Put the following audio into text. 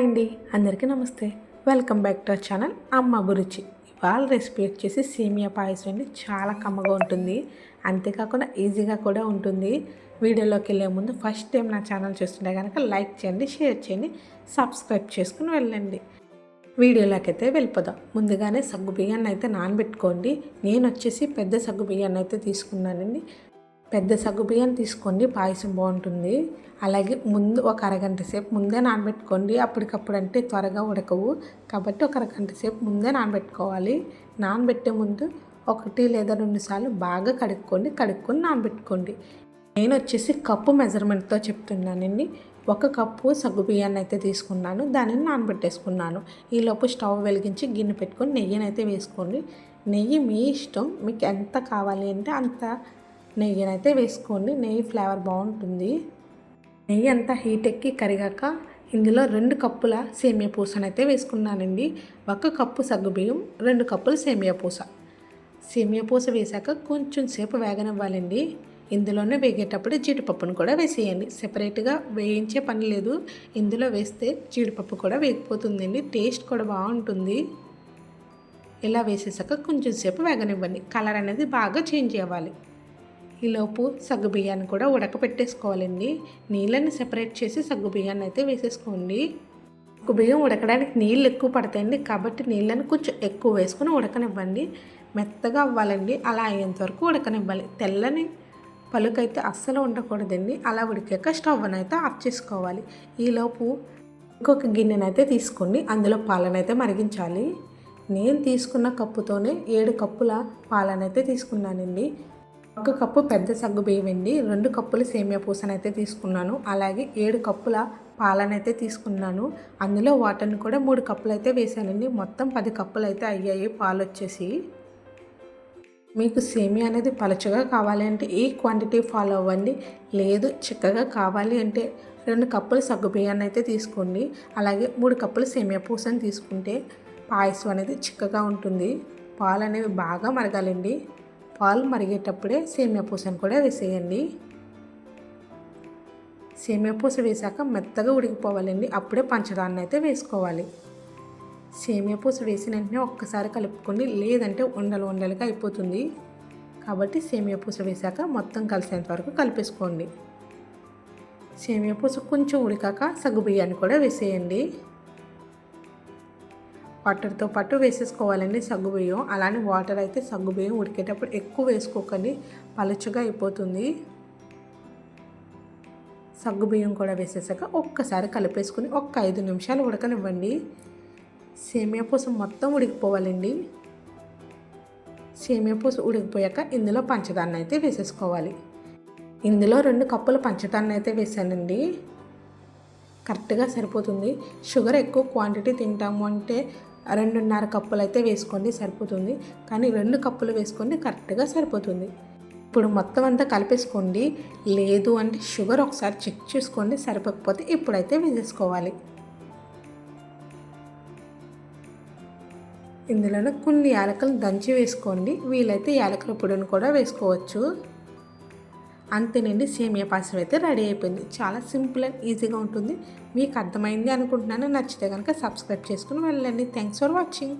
అండి అందరికీ నమస్తే. Welcome back to our channel. Amma Abhiruchi. ఇవాళ రెసిపీ వచ్చేసి సేమియా పాయసం అండి. చాలా కమ్మగా ఉంటుంది. అంతేకాకుండా ఈజీగా కూడా ఉంటుంది. వీడియోలోకి వెళ్ళే ముందు ఫస్ట్ టైం నా ఛానల్ చూస్తుంటే కనుక లైక్ చేయండి షేర్ చేయండి సబ్స్క్రైబ్ చేసుకుని వెళ్ళండి. వీడియోలోకి అయితే వెళ్ళిపోదాం. ముందుగానే సగ్గు బియ్యాన్ని అయితే నానబెట్టుకోండి. నేను వచ్చేసి పెద్ద సగ్గు బియ్యాన్ని అయితే తీసుకున్నానండి. పెద్ద సగ్గు తీసుకోండి పాయసం బాగుంటుంది. అలాగే ముందు ఒక అరగంట సేపు ముందే నానబెట్టుకోండి. అప్పటికప్పుడు అంటే త్వరగా ఉడకవు. కాబట్టి ఒక అరగంట సేపు ముందే నానబెట్టుకోవాలి. నానబెట్టే ముందు ఒకటి లేదా రెండు సార్లు బాగా కడుక్కోండి. కడుక్కొని నానబెట్టుకోండి. నేను వచ్చేసి కప్పు మెజర్మెంట్తో చెప్తున్నానండి ఒక కప్పు సగ్గు బియ్యాన్ని అయితే తీసుకున్నాను. దానిని నానబెట్టేసుకున్నాను. ఈలోపు స్టవ్ వెలిగించి గిన్నె పెట్టుకొని నెయ్యిని అయితే వేసుకోండి. నెయ్యి మీ ఇష్టం. మీకు ఎంత కావాలి అంటే అంత నెయ్యినైతే అయితే వేసుకోండి. నెయ్యి ఫ్లేవర్ బాగుంటుంది. నెయ్యి అంతా హీట్ ఎక్కి కరిగాక ఇందులో రెండు కప్పుల సేమియా పూసను అయితే వేసుకున్నానండి. ఒక కప్పు సగ్గుబియ్యం రెండు కప్పులు సేమియా పూస. సేమియా పూస వేశాక కొంచెం సేపు వేగనివ్వాలండి. ఇందులోనే వేగేటప్పుడు జీడిపప్పును కూడా వేసేయండి. సెపరేట్గా వేయించే పని లేదు. ఇందులో వేస్తే జీడిపప్పు కూడా వేగిపోతుందండి. టేస్ట్ కూడా బాగుంటుంది. ఇలా వేసేసాక కొంచెం సేపు వేగనివ్వండి. కలర్ అనేది బాగా చేంజ్ అవ్వాలి. ఈలోపు సగ్గు బియ్యాన్ని కూడా ఉడకపెట్టేసుకోవాలండి. నీళ్ళని సెపరేట్ చేసి సగ్గు బియ్యాన్ని అయితే వేసేసుకోండి. సగ్గు బియ్యం ఉడకడానికి నీళ్ళు ఎక్కువ పడతాయండి. కాబట్టి నీళ్ళని కొంచెం ఎక్కువ వేసుకొని ఉడకనివ్వండి. మెత్తగా అవ్వాలండి. అలా అయ్యేంత వరకు ఉడకనివ్వాలి. తెల్లని పలుకైతే అస్సలు ఉండకూడదండి. అలా ఉడికాక స్టవ్ని అయితే ఆఫ్ చేసుకోవాలి. ఈలోపు ఇంకొక గిన్నెనైతే తీసుకోండి. అందులో పాలనైతే మరిగించాలి. నేను తీసుకున్న కప్పుతోనే ఏడు కప్పుల పాలనైతే తీసుకున్నానండి. ఒక కప్పు పెద్ద సగ్గు బియ్యం రెండు కప్పులు సేమియా పూసనైతే తీసుకున్నాను. అలాగే ఏడు కప్పుల పాలనైతే తీసుకున్నాను. అందులో వాటర్ని కూడా మూడు కప్పులు అయితే వేసానండి. మొత్తం పది కప్పులు అయితే అయ్యాయి పాలు వచ్చేసి మీకు సేమియా అనేది పలచగా కావాలి అంటే ఈ క్వాంటిటీ ఫాలో అవ్వండి. లేదు చిక్కగా కావాలి అంటే రెండు కప్పులు సగ్గు బియ్యాన్ని అయితే తీసుకోండి. అలాగే మూడు కప్పులు సేమియా పూసని తీసుకుంటే పాయసం అనేది చిక్కగా ఉంటుంది. పాలు అనేవి బాగా మరగాలండి. పాలు మరిగేటప్పుడే సేమియా పూసను కూడా వేసేయండి. సేమియా పూస వేసాక మెత్తగా ఉడికిపోవాలండి. అప్పుడే పంచదాన్ని అయితే వేసుకోవాలి. సేమియా పూస వేసిన వెంటనే ఒక్కసారి కలుపుకోండి. లేదంటే ఉండలు ఉండలుగా అయిపోతుంది. కాబట్టి సేమియా పూస వేసాక మొత్తం కలిసేంత వరకు కలిపేసుకోండి. సేమియా పూస కొంచెం ఉడికాక సగ్గు బియ్యాన్ని కూడా వేసేయండి. వాటర్తో పాటు వేసేసుకోవాలండి సగ్గు బియ్యం. అలానే వాటర్ అయితే సగ్గు బియ్యం ఉడికేటప్పుడు ఎక్కువ వేసుకోకండి. పలుచగా అయిపోతుంది. సగ్గు బియ్యం కూడా వేసేసాక ఒక్కసారి కలిపేసుకుని ఒక్క ఐదు నిమిషాలు ఉడకనివ్వండి. సేమియా పూస మొత్తం ఉడికిపోవాలండి. సేమియా పూస ఉడికిపోయాక ఇందులో పంచదారని అయితే వేసేసుకోవాలి. ఇందులో రెండు కప్పుల పంచదారని అయితే వేసానండి. కరెక్ట్గా సరిపోతుంది. షుగర్ ఎక్కువ క్వాంటిటీ తింటాము అంటే రెండున్నర కప్పులు అయితే వేసుకోండి సరిపోతుంది. కానీ రెండు కప్పులు వేసుకోండి కరెక్ట్గా సరిపోతుంది. ఇప్పుడు మొత్తం అంతా కలిపేసుకోండి. లేదు అంటే షుగర్ ఒకసారి చెక్ చేసుకోండి సరిపోకపోతే ఇప్పుడైతే వేసేసుకోవాలి. ఇందులోనే కొన్ని యాలకలు దంచి వేసుకోండి. వీలైతే యాలకల పొడిని కూడా వేసుకోవచ్చు. అంతేనండి సేమియా పాయసం అయితే రెడీ అయిపోయింది. చాలా సింపుల్ అండ్ ఈజీగా ఉంటుంది. మీకు అర్థమైంది అనుకుంటున్నాను. నచ్చితే కనుక సబ్స్క్రైబ్ చేసుకుని వెళ్ళండి. Thanks for watching